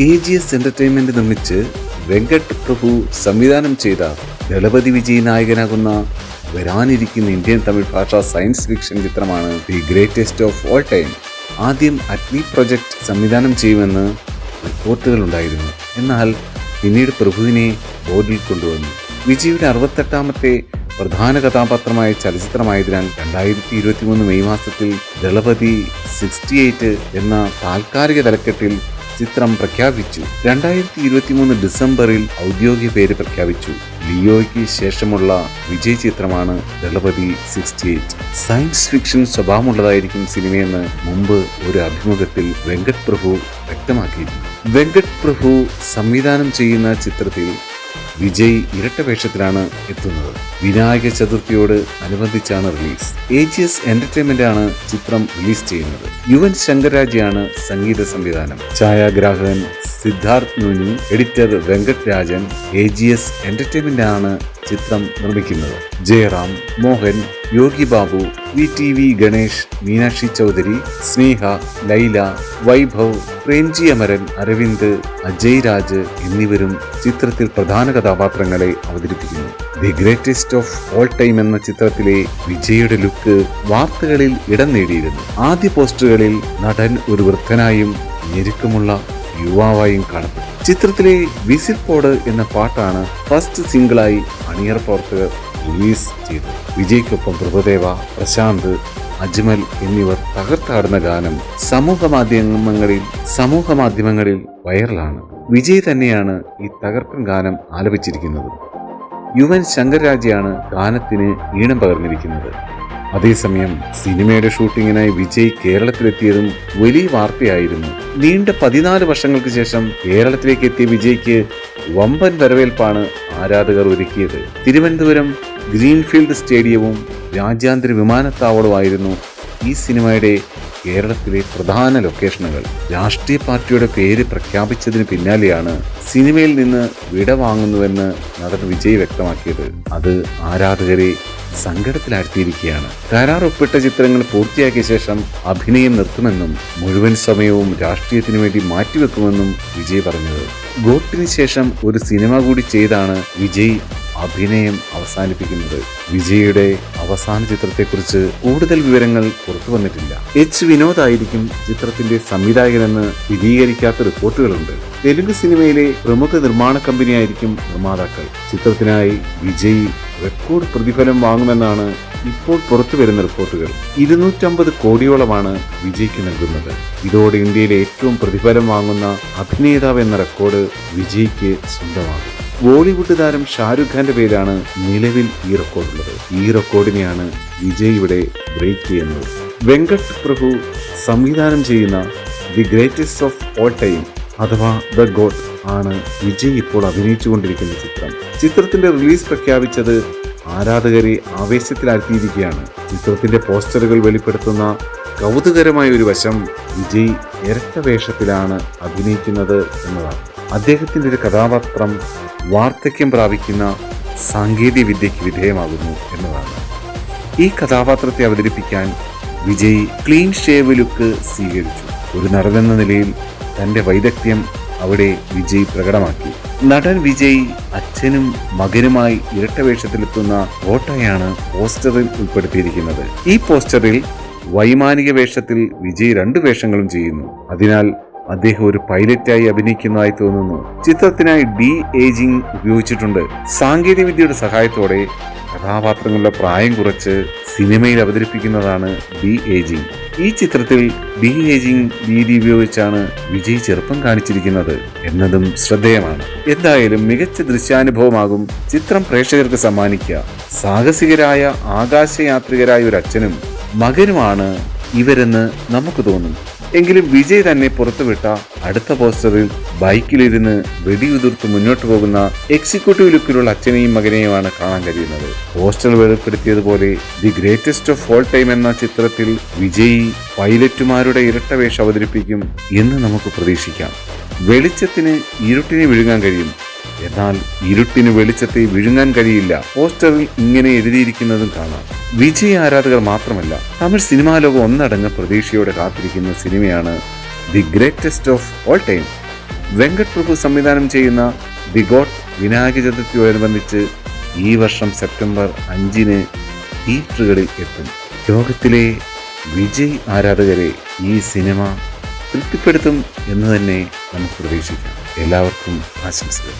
A G S entertainment നിർമ്മിച്ച് വെങ്കട്ട് പ്രഭു സംവിധാനം ചെയ്ത ദളപതി വിജയ് നായകനാകുന്ന വരാനിരിക്കുന്ന ഇന്ത്യൻ തമിഴ് ഭാഷാ സയൻസ് ഫിക്ഷൻ ചിത്രമാണ് the greatest of all time. ആദ്യം അഗ്നി പ്രൊജക്ട് സംവിധാനം ചെയ്യുമെന്ന് റിപ്പോർട്ടുകൾ ഉണ്ടായിരുന്നു എന്നാൽ പിന്നീട് പ്രഭുവിനെ ബോർഡിൽ കൊണ്ടുവന്നു. വിജയുടെ അറുപത്തെട്ടാമത്തെ പ്രധാന കഥാപാത്രമായ ചലച്ചിത്രമായതിനാൽ രണ്ടായിരത്തി ഇരുപത്തി മൂന്ന് മെയ് മാസത്തിൽ ദളപതി സിക്സ്റ്റി എയ്റ്റ് എന്ന താൽക്കാലിക തലക്കെട്ടിൽ ചിത്രം പ്രഖ്യാപിച്ചു. രണ്ടായിരത്തി ഇരുപത്തി മൂന്ന് ഡിസംബറിൽ ഔദ്യോഗിക പേര് പ്രഖ്യാപിച്ചു. ലിയോയ്ക്ക് ശേഷമുള്ള വിജയ് ചിത്രമാണ് Thalapathy sixty eight. Science fiction സ്വഭാവമുള്ളതായിരിക്കും സിനിമയെന്ന് മുമ്പ് ഒരു അഭിമുഖത്തിൽ വെങ്കട്ട് പ്രഭു വ്യക്തമാക്കിയിരുന്നു. വെങ്കട്ട് പ്രഭു സംവിധാനം ചെയ്യുന്ന ചിത്രത്തിൽ വിജയ് ഇരട്ട വേഷത്തിലാണ് എത്തുന്നത്. വിനായക ചതുർത്ഥിയോട് അനുബന്ധിച്ചാണ് release. A G S entertainment ആണ് ചിത്രം റിലീസ് ചെയ്യുന്നത്. യുവൻ ശങ്കരാജയാണ് സംഗീത സംവിധാനം. ഛായാഗ്രാഹകൻ Siddharth Nuni editor Venkat Rajan A G S entertainment ആണ് ചിത്രം നിർമ്മിക്കുന്നത്. Jayaram Mohan Yogi Babu V T V Ganesh Meenakshi Chaudhary Sneha Laila Vaibhav Premji Amaran Aravind Ajay Raj എന്നിവരും ചിത്രത്തിൽ പ്രധാന കഥാപാത്രങ്ങളെ അവതരിപ്പിക്കുന്നു. The greatest of all time എന്ന ചിത്രത്തിലെ വിജയുടെ ലുക്ക് വാർത്തകളിൽ ഇടം നേടിയിരുന്നു. ആദ്യ പോസ്റ്ററുകളിൽ നടൻ ഒരു വൃദ്ധനായും ഞെരുക്കമുള്ള യുവാവായും കാണപ്പെട്ടു ചിത്രത്തിലെ വിസിൽ പോഡ് എന്ന പാട്ടാണ് ഫസ്റ്റ് സിംഗിളായി അണിയർ പ്രവർത്തകർ റിലീസ് ചെയ്തത്. വിജയ്ക്കൊപ്പം പ്രഭുദേവ പ്രശാന്ത് അജ്മൽ എന്നിവർ തകർത്താടുന്ന ഗാനം സമൂഹ മാധ്യമങ്ങളിൽ സമൂഹ മാധ്യമങ്ങളിൽ വൈറലാണ്. വിജയ് തന്നെയാണ് ഈ തകർപ്പൻ ഗാനം ആലപിച്ചിരിക്കുന്നത്. യുവൻ ശങ്കർരാജയാണ് ഗാനത്തിന് ഈണം പകർന്നിരിക്കുന്നത്. അതേസമയം സിനിമയുടെ ഷൂട്ടിങ്ങിനായി വിജയ് കേരളത്തിലെത്തിയതും വലിയ വാർത്തയായിരുന്നു. നീണ്ട പതിനാല് വർഷങ്ങൾക്ക് ശേഷം കേരളത്തിലേക്ക് എത്തിയ വിജയ്ക്ക് വമ്പൻ വരവേൽപ്പാണ് ആരാധകർ ഒരുക്കിയത്. തിരുവനന്തപുരം ഗ്രീൻഫീൽഡ് സ്റ്റേഡിയവും രാജ്യാന്തര വിമാനത്താവളവുമായിരുന്നു ഈ സിനിമയുടെ കേരളത്തിലെ പ്രധാന ലൊക്കേഷനുകൾ. രാഷ്ട്രീയ പാർട്ടിയുടെ പേര് പ്രഖ്യാപിച്ചതിന് പിന്നാലെയാണ് സിനിമയിൽ നിന്ന് വിട വാങ്ങുന്നുവെന്ന് നടൻ വിജയ് വ്യക്തമാക്കിയത്. അത് ആരാധകരെ സങ്കടത്തിലാഴ്ത്തിയിരിക്കുകയാണ്. കരാർ ഒപ്പിട്ട ചിത്രങ്ങൾ പൂർത്തിയാക്കിയ ശേഷം അഭിനയം നിർത്തുമെന്നും മുഴുവൻ സമയവും രാഷ്ട്രീയത്തിനു വേണ്ടി മാറ്റിവെക്കുമെന്നും വിജയ് പറഞ്ഞത്. ഗോട്ടിന് ശേഷം ഒരു സിനിമ കൂടി ചെയ്താണ് വിജയ് അഭിനയം അവസാനിപ്പിക്കുന്നത് വിജയുടെ അവസാന ചിത്രത്തെക്കുറിച്ച് കൂടുതൽ വിവരങ്ങൾ പുറത്തു വന്നിട്ടില്ല. എച്ച് വിനോദ് ആയിരിക്കും ചിത്രത്തിന്റെ സംവിധായകനെന്ന് സ്ഥിരീകരിക്കാത്ത റിപ്പോർട്ടുകളുണ്ട്. തെലുങ്ക് സിനിമയിലെ പ്രമുഖ നിർമ്മാണ കമ്പനിയായിരിക്കും നിർമ്മാതാക്കൾ. ചിത്രത്തിനായി വിജയ് റെക്കോർഡ് പ്രതിഫലം വാങ്ങുമെന്നാണ് ഇപ്പോൾ പുറത്തു വരുന്ന റിപ്പോർട്ടുകൾ. ഇരുന്നൂറ്റമ്പത് കോടിയോളമാണ് വിജയ്ക്ക് നൽകുന്നത്. ഇതോടെ ഇന്ത്യയിലെ ഏറ്റവും പ്രതിഫലം വാങ്ങുന്ന അഭിനേതാവ് എന്ന റെക്കോർഡ് വിജയ്ക്ക് സ്വന്തമാകും. ബോളിവുഡ് താരം ഷാരുഖ് ഖാന്റെ പേരാണ് നിലവിൽ ഈ റെക്കോർഡുള്ളത്. ഈ റെക്കോർഡിനെയാണ് വിജയ് ഇവിടെ ബ്രേക്ക് ചെയ്യുന്നത്. വെങ്കട്ട് പ്രഭു സംവിധാനം ചെയ്യുന്ന the greatest of all time അഥവാ ദ ഗോഡ് ആണ് വിജയ് ഇപ്പോൾ അഭിനയിച്ചുകൊണ്ടിരിക്കുന്ന ചിത്രം. ചിത്രത്തിന്റെ റിലീസ് പ്രഖ്യാപിച്ചത് ആരാധകരെ ആവേശത്തിലാഴ്ത്തിയിരിക്കുകയാണ്. ചിത്രത്തിന്റെ പോസ്റ്ററുകൾ വെളിപ്പെടുത്തുന്ന കൗതുകരമായ ഒരു വശം വിജയ് ഇരട്ട വേഷത്തിലാണ് അഭിനയിക്കുന്നത് എന്നതാണ്. അദ്ദേഹത്തിന്റെ ഒരു കഥാപാത്രം വാർദ്ധക്യം പ്രാപിക്കുന്ന സാങ്കേതിക വിദ്യയ്ക്ക് വിധേയമാകുന്നു എന്നതാണ്. ഈ കഥാപാത്രത്തെ അവതരിപ്പിക്കാൻ വിജയ് ക്ലീൻ ഷേവ് ലുക്ക് സ്വീകരിച്ചു. ഒരു നടനെന്ന നിലയിൽ തന്റെ വൈദഗ്ധ്യം അവിടെ വിജയ് പ്രകടമാക്കി. നടൻ വിജയ് അച്ഛനും മകനുമായി ഇരട്ട വേഷത്തിലെത്തുന്ന ഓട്ടയാണ് പോസ്റ്ററിൽ ഉൾപ്പെടുത്തിയിരിക്കുന്നത്. ഈ പോസ്റ്ററിൽ വൈമാനിക വേഷത്തിൽ വിജയ് രണ്ടു വേഷങ്ങളും ചെയ്യുന്നു. അതിനാൽ അദ്ദേഹം ഒരു പൈലറ്റായി അഭിനയിക്കുന്നതായി തോന്നുന്നു. ചിത്രത്തിനായി ഡി ഏജിംഗ് ഉപയോഗിച്ചിട്ടുണ്ട്. സാങ്കേതിക വിദ്യയുടെ സഹായത്തോടെ കഥാപാത്രങ്ങളുടെ പ്രായം കുറച്ച് സിനിമയിൽ അവതരിപ്പിക്കുന്നതാണ് ഡി ഏജിംഗ്. ഈ ചിത്രത്തിൽ ഡി ഏജിംഗ് രീതി ഉപയോഗിച്ചാണ് വിജയ് ചെറുപ്പം കാണിച്ചിരിക്കുന്നത് എന്നതും ശ്രദ്ധേയമാണ്. എന്തായാലും മികച്ച ദൃശ്യാനുഭവമാകും ചിത്രം പ്രേക്ഷകർക്ക് സമ്മാനിക്കുക. സാഹസികരായ ആകാശയാത്രികരായ ഒരു അച്ഛനും മകനുമാണ് ഇവരെന്ന് നമുക്ക് തോന്നും. എങ്കിലും വിജയ് തന്നെ പുറത്തുവിട്ട അടുത്ത പോസ്റ്ററിൽ ബൈക്കിലിരുന്ന് വെടിയുതിർത്ത് മുന്നോട്ട് പോകുന്ന എക്സിക്യൂട്ടീവ് ലുക്കിലുള്ള അച്ഛനെയും മകനെയുമാണ് കാണാൻ കഴിയുന്നത്. Poster വെളിപ്പെടുത്തിയതുപോലെ the greatest of all time എന്ന ചിത്രത്തിൽ വിജയ് പൈലറ്റുമാരുടെ ഇരട്ട വേഷം അവതരിപ്പിക്കും എന്ന് നമുക്ക് പ്രതീക്ഷിക്കാം. വെളിച്ചത്തിന് ഇരുട്ടിനെ വിഴുങ്ങാൻ കഴിയും. എന്നാൽ ഇരുട്ടിന് വെളിച്ചത്തെ വിഴുങ്ങാൻ കഴിയില്ല. പോസ്റ്ററിൽ ഇങ്ങനെ എഴുതിയിരിക്കുന്നതും കാണാം. വിജയ് ആരാധകർ മാത്രമല്ല തമിഴ് സിനിമാ ലോകം ഒന്നടങ്ങ് പ്രതീക്ഷയോടെ കാത്തിരിക്കുന്ന സിനിമയാണ് the greatest of all time. Venkat Prabhu സംവിധാനം ചെയ്യുന്ന ദി ഗോഡ് വിനായക ചതുർത്ഥിയോടനുബന്ധിച്ച് ഈ വർഷം സെപ്റ്റംബർ അഞ്ചിന് തിയേറ്ററുകളിൽ എത്തും. ലോകത്തിലെ വിജയ് ആരാധകരെ ഈ സിനിമ തൃപ്തിപ്പെടുത്തും എന്ന് തന്നെ നമുക്ക് പ്രതീക്ഷിക്കാം. എല്ലാവർക്കും ആശംസകൾ.